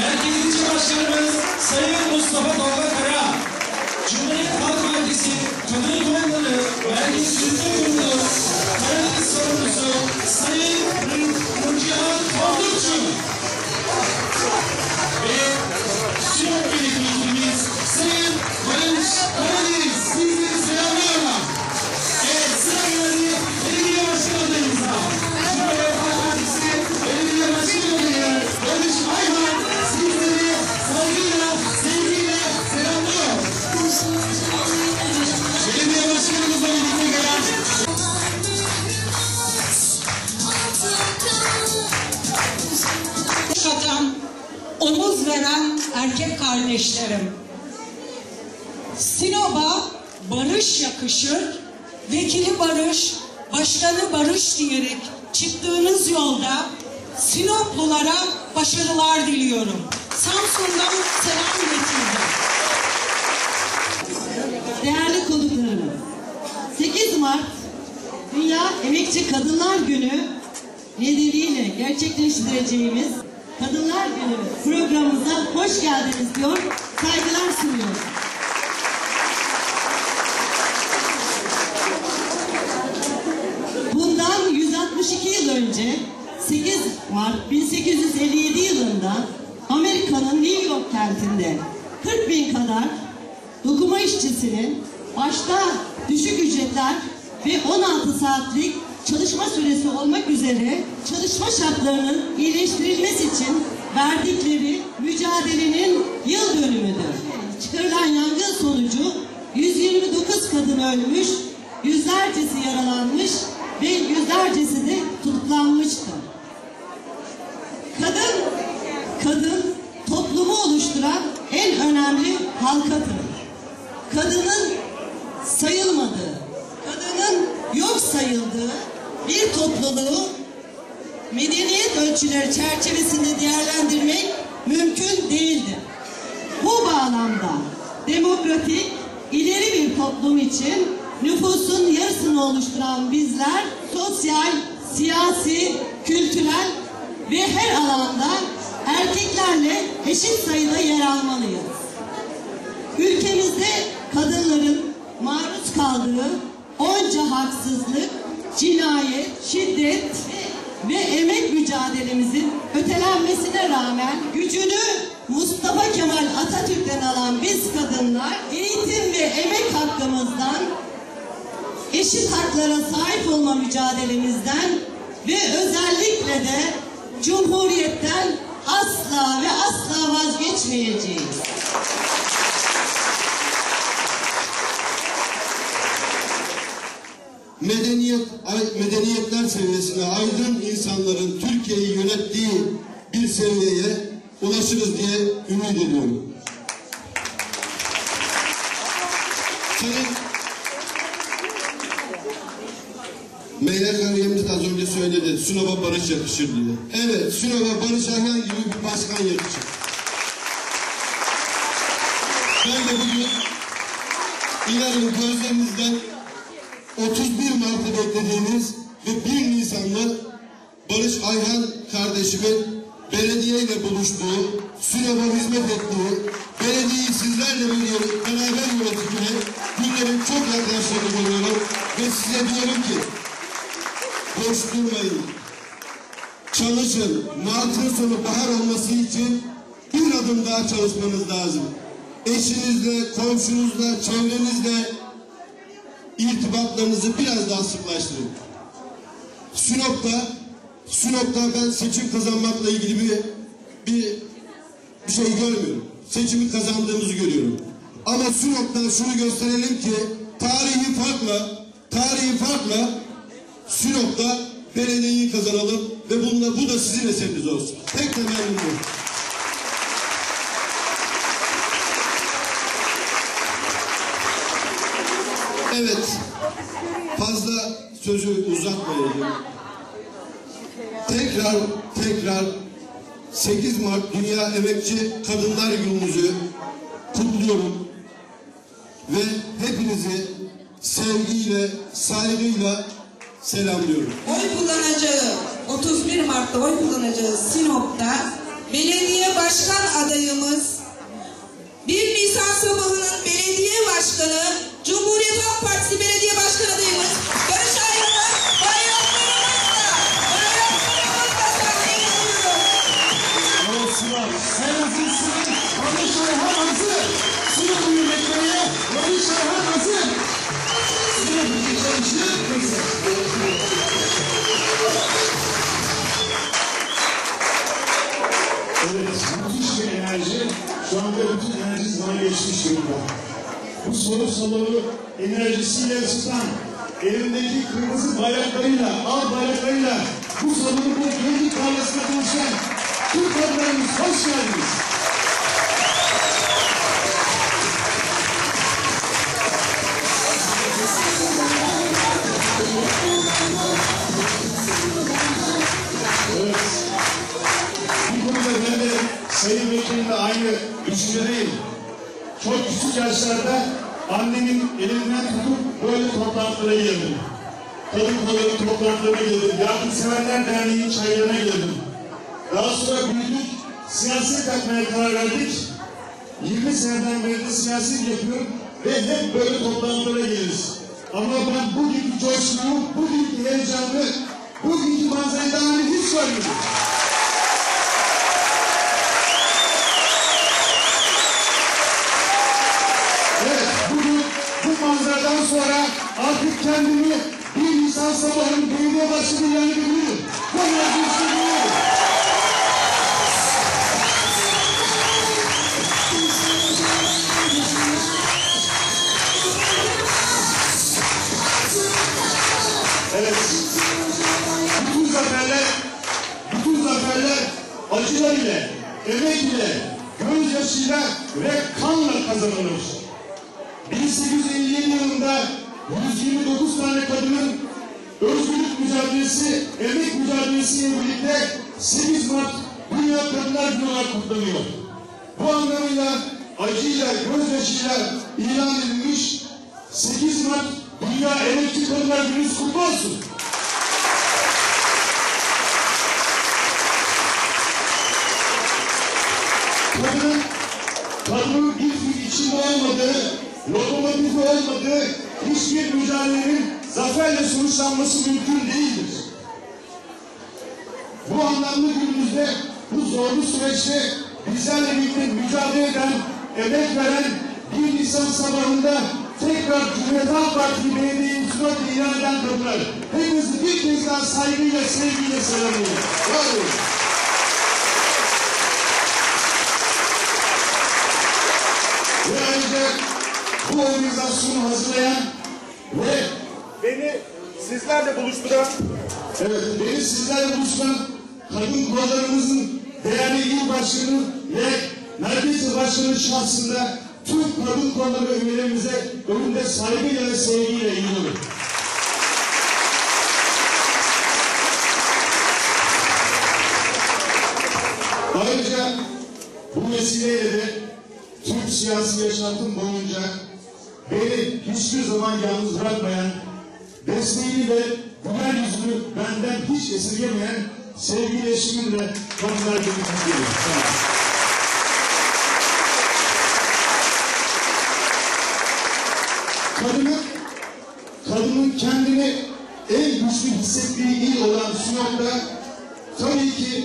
Merkez İlçe Başkanımız Sayın Mustafa Tolga Kara, Cumhuriyet Halk Partisi Kadın Kolları Merkez Yürütme Kurulu Karadeniz Sorumlusu Sayın Nurcihan Kondurcu omuz veren erkek kardeşlerim. Sinop'a barış yakışır, vekili barış, başkanı barış diyerek çıktığınız yolda Sinoplulara başarılar diliyorum. Samsun'dan selam getirdim. Değerli konuklarım, 8 Mart Dünya Emekçi Kadınlar Günü nedeniyle gerçekleştireceğimiz Kadınlar Günü programımıza hoş geldiniz diyor, saygılar sunuyoruz. Bundan 162 yıl önce 8 Mart 1857 yılında Amerika'nın New York kentinde 40 bin kadar dokuma işçisinin başta düşük ücretler ve 16 saatlik çalışma süresi olmak üzere çalışma şartlarının iyileştirilmesi için verdikleri mücadelenin yıl dönümüdür. Çıkarılan yangın sonucu 129 kadın ölmüş, yüzlercesi yaralanmış ve yüzlercesi de tutuklanmıştır. Kadın, kadın toplumu oluşturan en önemli halkadır. Kadının sayılmadığı, sayıldığı bir topluluğu medeniyet ölçüleri çerçevesinde değerlendirmek mümkün değildir. Bu bağlamda demokratik, ileri bir toplum için nüfusun yarısını oluşturan bizler sosyal, siyasi, kültürel ve her alanda erkeklerle eşit sayıda yer almalıyız. Ülkemizde kadınların maruz kaldığı onca haksızlık, cinayet, şiddet ve emek mücadelemizin ötelenmesine rağmen gücünü Mustafa Kemal Atatürk'ten alan biz kadınlar eğitim ve emek hakkımızdan eşit haklara sahip olma mücadelemizden ve özellikle de Cumhuriyet'ten asla ve asla vazgeçmeyeceğiz. Medeniyet medeniyetler seviyesine aydın insanların Türkiye'yi yönettiği bir seviyeye ulaşırız diye ümit ediyorum. Sayın Meyrek Hanım'ımız az önce söyledi, Sinop'a barış yakışır diye. Evet, Sinop'a Barış Ayhan gibi bir başkan yakışır. Ben de bugün inanın gözlerinizden 31 Mart'ı beklediğimiz ve 1 Nisan'da Barış Ayhan kardeşimin belediyeyle buluştuğu, Sinop'a hizmet ettiği, belediyeyi sizlerle bir beraber yönettiğini günlerin çok yaklaştığını görüyorum ve size diyorum ki boş durmayın. Çalışın. Mart'ın sonu bahar olması için bir adım daha çalışmanız lazım. Eşinizle, komşunuzla, çevrenizle irtibatlarınızı biraz daha sıklaştırın. Sinop'ta Sinop'ta ben seçim kazanmakla ilgili bir bir, bir şey görmüyorum. Seçimi kazandığımızı görüyorum. Ama Sinop'ta şunu gösterelim ki tarihi farkla tarihi farkla Sinop'ta belediyeyi kazanalım ve bunda bu da sizin eseriniz olsun. Tek temennim bu. Evet. Fazla sözü uzatmayacağım. Tekrar tekrar 8 Mart Dünya Emekçi Kadınlar Günümüzü kutluyorum. Ve hepinizi sevgiyle, saygıyla selamlıyorum. oy kullanacağı 31 Mart'ta oy kullanacağı Sinop'ta belediye başkan adayımız, 1 Nisan sabahının belediye başkanı, Cumhuriyet Halk Partisi belediye Şu anda bütün enerji zaman geçmiş durumda. Bu soru salonu enerjisiyle ısıtan, elindeki kırmızı bayraklarıyla, al bayraklarıyla bu salonu bu gönlü tarlasına dönüşen Türk kadınlarımız hoş geldiniz. Çok küçük yaşlarda annemin elinden tutup böyle toplantılara girdim. Kadın kolları toplantılarına girdim. Yardımseverler Derneği'nin çaylarına girdim. Daha sonra büyüdük, siyaset yapmaya karar verdik. 20 seneden beri de siyaset yapıyorum ve hep böyle toplantılara geliriz. Ama ben bugünkü coşkuyu, bugünkü heyecanı, bugünkü manzarayı daha önce hiç görmedim. Evet, bugün bu manzaradan sonra artık kendimi bir Nisan sabahının belediye başkanı ilan edebilirim. Bu enerji hissediyorum. Evet. Bütün zaferler, bütün zaferler acılar ile, emek ile, gözyaşıyla ve kanla kazanılır. 1857 yılında 129 tane kadının özgürlük mücadelesi, emek mücadelesiyle birlikte 8 Mart Dünya Kadınlar Günü olarak kutlanıyor. Bu anlamıyla acıyla, gözyaşıyla ilan edilmiş 8 Mart Dünya Emekçi Kadınlar Günü kutlu olsun. Kadının, kadının bir fil içinde olmadığı, lokomotifi olmadığı hiçbir mücadelenin zaferle sonuçlanması mümkün değildir. Bu anlamlı günümüzde, bu zorlu süreçte bizlerle birlikte mücadele eden, emek veren 1 Nisan sabahında tekrar Cumhuriyet Halk Partisi Belediye Hizmet ilan eden kadınlar. Hepinizi bir kez daha saygıyla, sevgiyle selamlıyorum. Bravo. Ve ayrıca bu organizasyonu hazırlayan ve Beni sizlerle buluşturan Evet, beni sizlerle buluşan kadın kurallarımızın değerli il başkanı ve merkez başkanı şahsında tüm kadın kuralları üyelerimize önünde saygıyla ve sevgiyle eğiliyorum. Ayrıca bu vesileyle de tüm siyasi yaşantım boyunca beni hiçbir zaman yalnız bırakmayan, desteğini ve güler yüzünü benden hiç esirgemeyen sevgili kadınlar günü kutluyorum. Sağ olun. Kadının, kadının kendini en güçlü hissettiği il olan Sinop'ta tabii ki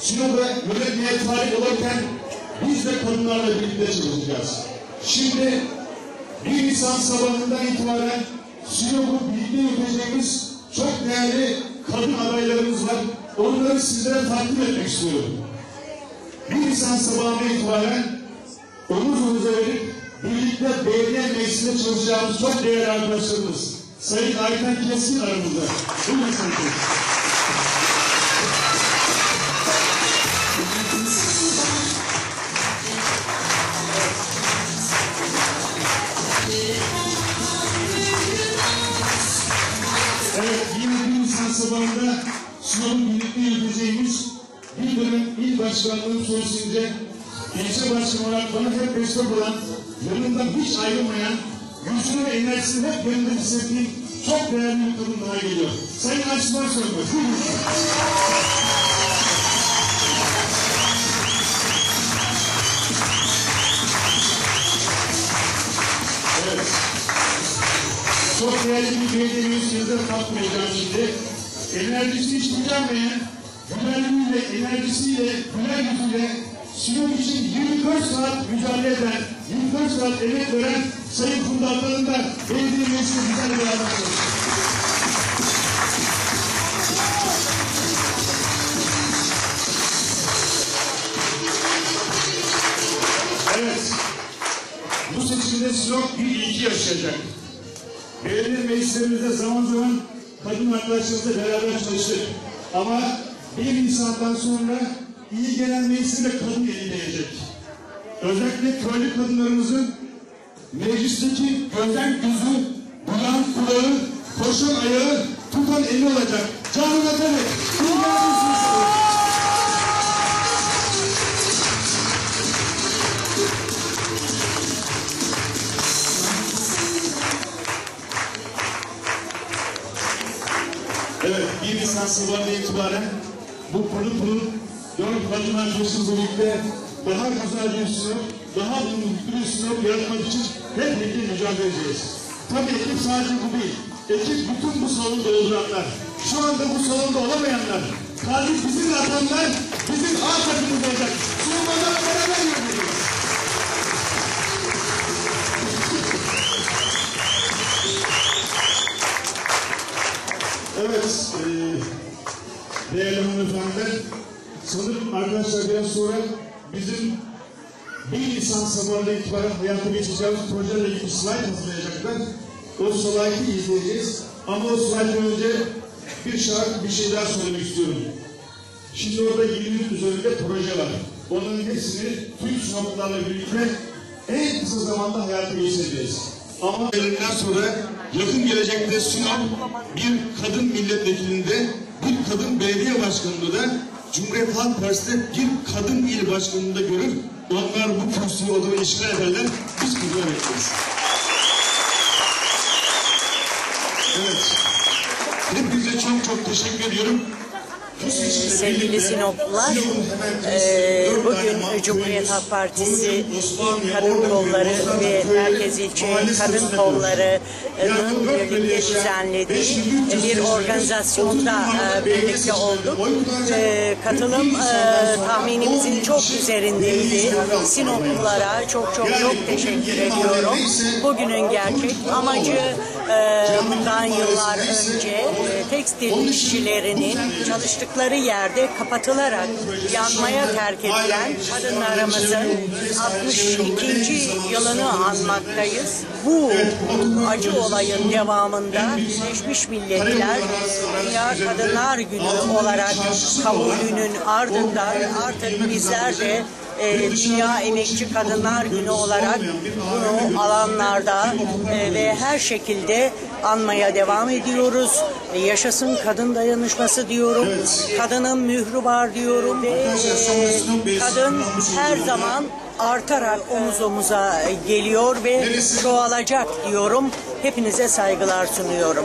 Sinop'a yönetmeye talip olurken biz de kadınlarla birlikte çalışacağız. Şimdi 1 Nisan sabahından itibaren Sinop'u birlikte yürüteceğimiz çok değerli kadın adaylarımız var. Onları sizlere takdim etmek istiyorum. 1 Nisan sabahından itibaren omuz omuza verip birlikte belediye meclisinde çalışacağımız çok değerli arkadaşlarımız. Sayın Ayten Keskin aramızda. Buyurun. destek olan, yanından hiç ayrılmayan, gücünü ve enerjisini hep yanında hissettiğim çok değerli bir kadın daha geliyor. Sayın Açmar Sönmez. evet. Çok değerli bir belediyemiz yıldır kalkmayacağım şimdi. Enerjisi hiç güvenmeyen, güvenliğiyle, enerjisiyle, güler yüzüyle Sinop için 24 saat mücadele eden, 24 saat emek veren Sayın Funda Atan'ın da belediye meclisi güzel bir yardımcısı. Evet. Bu seçimde Sinop bir ilki yaşayacak. Belediye meclislerimizde zaman zaman kadın arkadaşlarımızla beraber çalıştık. Ama bir Nisan'dan sonra iyi gelen meclisi de kadın elindeyecek. Özellikle köylü kadınlarımızın meclisteki gözden gözü, duyan kulağı, koşan ayağı, tutan eli olacak. İyi geldiniz. Evet, 1 Nisan sabahına itibaren bu pırıl pırıl dört kadın arkadaşımızla birlikte daha güzel bir sinop, daha mutlu bir sinop yaratmak için hep birlikte mücadele edeceğiz. Tabii ekip sadece bu değil. Ekip bütün bu salonu dolduranlar, şu anda bu salonda olamayanlar, kalbi bizimle atanlar, bizim A takımımız olacak. Sunumlarla beraber yürüyoruz. Evet, e, değerli hanımefendiler, sanırım arkadaşlar biraz sonra bizim 1 Nisan sabahına itibaren hayata geçeceğimiz projelerle ilgili slide hazırlayacaklar. O slide'ı izleyeceğiz. Ama o slide'den önce bir şarkı, bir şey daha söylemek istiyorum. Şimdi orada 20'nin üzerinde proje var. Onun hepsini tüm sınavlarla birlikte en kısa zamanda hayata geçireceğiz. Ama elinden sonra yakın gelecekte Sinop bir kadın milletvekilinde, bir kadın belediye başkanında da Cumhuriyet Halk Partisi'de bir kadın il başkanında görür. Onlar bu kürsüyü o zaman işgal ederler. Biz kızlar bekleriz. Evet. Hepinize çok çok teşekkür ediyorum. Sevgili Sinoplular, dört bugün Cumhuriyet Halk Partisi Kadın Kolları ve Merkez İlçe Kadın Kolları'nın birlikte düzenlediği 5300 bir organizasyonda 30 bin eee, mahkum belediye birlikte olduk. Eee, Katılım tahminimizin 10 çok üzerindeydi. Sinoplulara çok çok çok teşekkür ediyorum. Bugünün gerçek amacı bundan yıllar önce eee, tekstil işçilerinin çalıştıkları yerde kapatılarak yanmaya terk edilen kadınlarımızın 62. yılını anmaktayız. Bu acı olayın devamında Birleşmiş Milletler Dünya Kadınlar Günü olarak kabulünün ardından artık bizler de e, Dünya Emekçi Kadınlar Günü olarak bunu alanlarda e, ve her şekilde anmaya devam ediyoruz. E, Yaşasın kadın dayanışması diyorum. Kadının mührü var diyorum ve e, kadın her zaman artarak omuz omuza geliyor ve çoğalacak diyorum. Hepinize saygılar sunuyorum.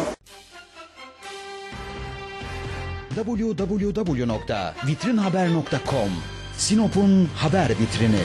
www.vitrinhaber.com Sinop'un haber vitrini.